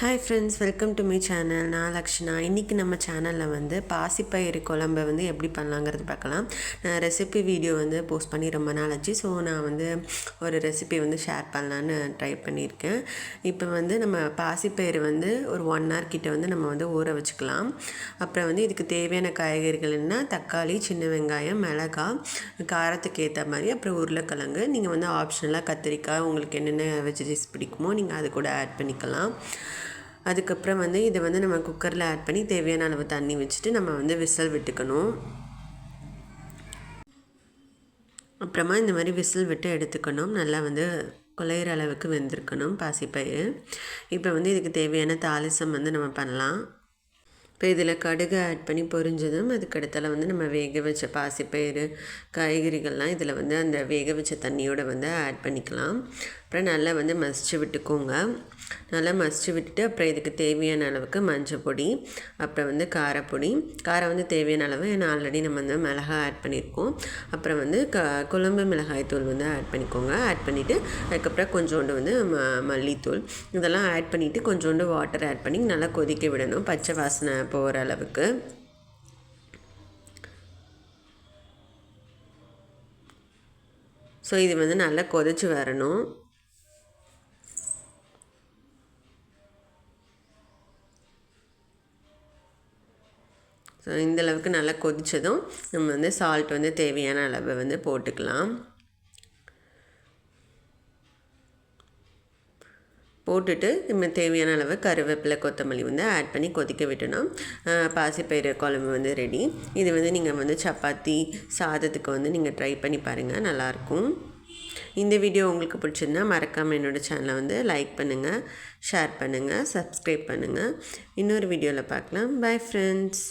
Hi friends welcome to my channel நான் லக்ஷ்னா. இன்றைக்கி நம்ம சேனலில் வந்து பாசிப்பயிறு குழம்பு வந்து எப்படி பண்ணலாங்கிறது பார்க்கலாம். நான் ரெசிபி வீடியோ வந்து போஸ்ட் பண்ணி ரொம்ப நாள் ஆச்சு. ஸோ நான் வந்து ஒரு ரெசிபி வந்து ஷேர் பண்ணலான்னு ட்ரை பண்ணியிருக்கேன். இப்போ வந்து நம்ம பாசிப்பயிறு வந்து ஒரு ஒன் ஹவர் கிட்ட வந்து நம்ம வந்து ஊற வச்சுக்கலாம். அப்புறம் வந்து இதுக்கு தேவையான காய்கறிகள் என்ன? தக்காளி சின்ன வெங்காயம் மிளகாய் காரத்துக்கு ஏற்ற மாதிரி. அப்புறம் உருளைக்கிழங்கு. நீங்கள் வந்து ஆப்ஷனலாக கத்திரிக்காய் உங்களுக்கு என்னென்ன வெஜிடபிள்ஸ் பிடிக்குமோ நீங்கள் அது கூட ஆட் பண்ணிக்கலாம். அதுக்கப்புறம் வந்து இதை வந்து நம்ம குக்கரில் ஆட் பண்ணி தேவையான அளவு தண்ணி வச்சுட்டு நம்ம வந்து விசில் விட்டுக்கணும். அப்புறமா இந்த மாதிரி விசில் விட்டு எடுத்துக்கணும். நல்லா வந்து குலையிற அளவுக்கு வெந்திருக்கணும் பாசிப்பயிறு. இப்போ வந்து இதுக்கு தேவையான தாலிசம் வந்து நம்ம பண்ணலாம். இப்போ இதில் கடுகு ஆட் பண்ணி பொரிஞ்சதும் அதுக்கடுத்தால வந்து நம்ம வேக வச்ச பாசிப்பயிறு காய்கறிகள்லாம் இதில் வந்து அந்த வேக வச்ச தண்ணியோடு வந்து ஆட் பண்ணிக்கலாம். அப்புறம் நல்லா வந்து மசிச்சு விட்டுக்கோங்க. நல்லா மசிச்சு விட்டுட்டு அப்புறம் இதுக்கு தேவையான அளவுக்கு மஞ்சள் பொடி அப்புறம் வந்து காரப்பொடி. காரம் வந்து தேவையான அளவு ஏன்னா ஆல்ரெடி நம்ம வந்து மிளகாய் ஆட் பண்ணியிருக்கோம். அப்புறம் வந்து க குழம்பு மிளகாய் தூள் வந்து ஆட் பண்ணிக்கோங்க. ஆட் பண்ணிவிட்டு அதுக்கப்புறம் கொஞ்சோண்டு வந்து ம மல்லித்தூள். இதெல்லாம் ஆட் பண்ணிவிட்டு கொஞ்சோண்டு வாட்டர் ஆட் பண்ணி நல்லா கொதிக்க விடணும். பச்சை வாசனை போகிற அளவுக்கு. ஸோ இது வந்து நல்லா கொதிச்சு வரணும். ஸோ இந்தளவுக்கு நல்லா கொதித்ததும் நம்ம வந்து சால்ட் வந்து தேவையான அளவு வந்து போட்டுக்கலாம். போட்டுட்டு நம்ம தேவையான அளவு கருவேப்பிலை கொத்தமல்லி வந்து ஆட் பண்ணி கொதிக்க விட்டணும் பாசிப்பயிறு குழம்பு வந்து ரெடி இது வந்து நீங்கள் வந்து சப்பாத்தி சாதத்துக்கு வந்து நீங்கள் ட்ரை பண்ணி பாருங்கள் நல்லாயிருக்கும். இந்த வீடியோ உங்களுக்கு பிடிச்சிருந்தா மறக்காமல் என்னோடய சேனலை வந்து லைக் பண்ணுங்கள் ஷேர் பண்ணுங்கள் சப்ஸ்கிரைப் பண்ணுங்கள் இன்னொரு வீடியோவில் பார்க்கலாம். Bye friends